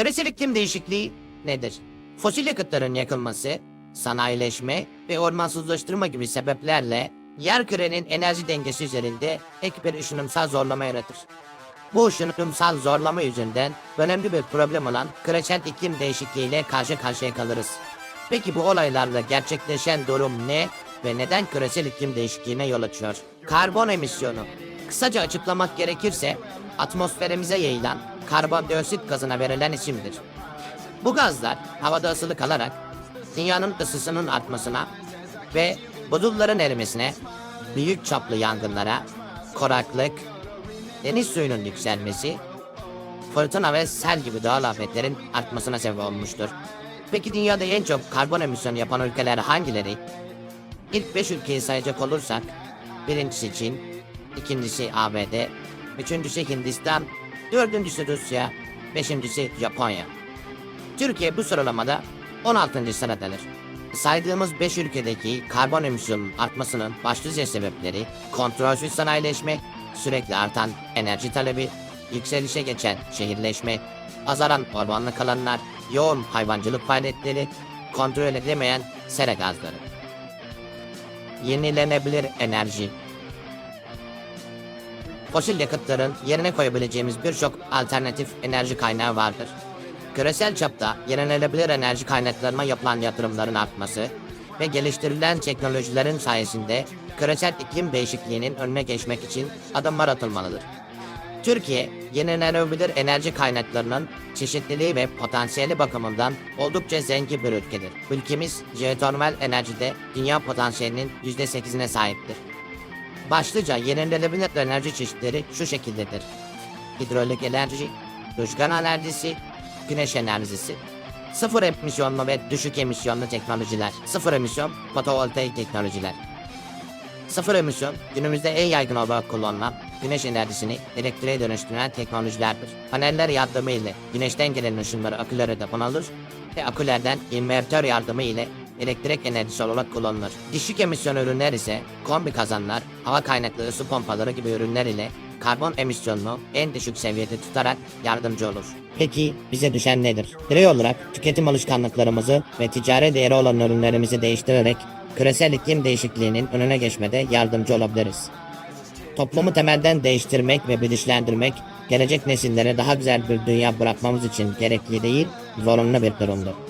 Küresel iklim değişikliği nedir? Fosil yakıtların yakılması, sanayileşme ve ormansızlaştırma gibi sebeplerle yer kürenin enerji dengesi üzerinde ek bir ışınımsal zorlama yaratır. Bu ışınımsal zorlama yüzünden önemli bir problem olan küresel iklim değişikliğiyle karşı karşıya kalırız. Peki bu olaylarla gerçekleşen durum ne ve neden küresel iklim değişikliğine yol açıyor? Karbon emisyonu. Kısaca açıklamak gerekirse atmosferimize yayılan karbondioksit gazına verilen isimdir. Bu gazlar havada ısılı kalarak dünyanın ısısının artmasına ve buzulların erimesine, büyük çaplı yangınlara, kuraklık, deniz suyunun yükselmesi, fırtına ve sel gibi doğal afetlerin artmasına sebep olmuştur. Peki dünyada en çok karbon emisyonu yapan ülkeler hangileri? İlk 5 ülkeyi sayacak olursak, birincisi Çin, ikincisi ABD, üçüncüsü Hindistan, dördüncüsü Rusya, beşincisi Japonya. Türkiye bu sıralamada 16. sıradadır. Saydığımız 5 ülkedeki karbon emisyonunun artmasının başlıca sebepleri kontrolsüz sanayileşme, sürekli artan enerji talebi, yükselişe geçen şehirleşme, azaran ormanlık alanlar, yoğun hayvancılık faaliyetleri, kontrol edilemeyen sera gazları. Yenilenebilir enerji Fosil yakıtların yerine koyabileceğimiz birçok alternatif enerji kaynağı vardır. Küresel çapta yenilenebilir enerji kaynaklarına yapılan yatırımların artması ve geliştirilen teknolojilerin sayesinde küresel iklim değişikliğinin önüne geçmek için adımlar atılmalıdır. Türkiye, yenilenebilir enerji kaynaklarının çeşitliliği ve potansiyeli bakımından oldukça zengin bir ülkedir. Ülkemiz jeotermal enerjide dünya potansiyelinin %8'ine sahiptir. Başlıca yenilenebilir enerji çeşitleri şu şekildedir. Hidrolik enerji, rüzgar enerjisi, güneş enerjisi. Sıfır emisyonlu ve düşük emisyonlu teknolojiler. Sıfır emisyon fotovoltaik teknolojiler. Sıfır emisyon günümüzde en yaygın olarak kullanılan güneş enerjisini elektriğe dönüştüren teknolojilerdir. Paneller yardımıyla güneşten gelen ışınları akülere deponalır ve akülerden invertör yardımı ile elektrik enerjisi olarak kullanılır. Düşük emisyon ürünler ise kombi kazanlar, hava kaynaklı ısı pompaları gibi ürünler ile karbon emisyonunu en düşük seviyede tutarak yardımcı olur. Peki bize düşen nedir? Birey olarak tüketim alışkanlıklarımızı ve ticari değeri olan ürünlerimizi değiştirerek küresel iklim değişikliğinin önüne geçmede yardımcı olabiliriz. Toplumu temelden değiştirmek ve bilinçlendirmek, gelecek nesillere daha güzel bir dünya bırakmamız için gerekli değil, zorunlu bir durumdur.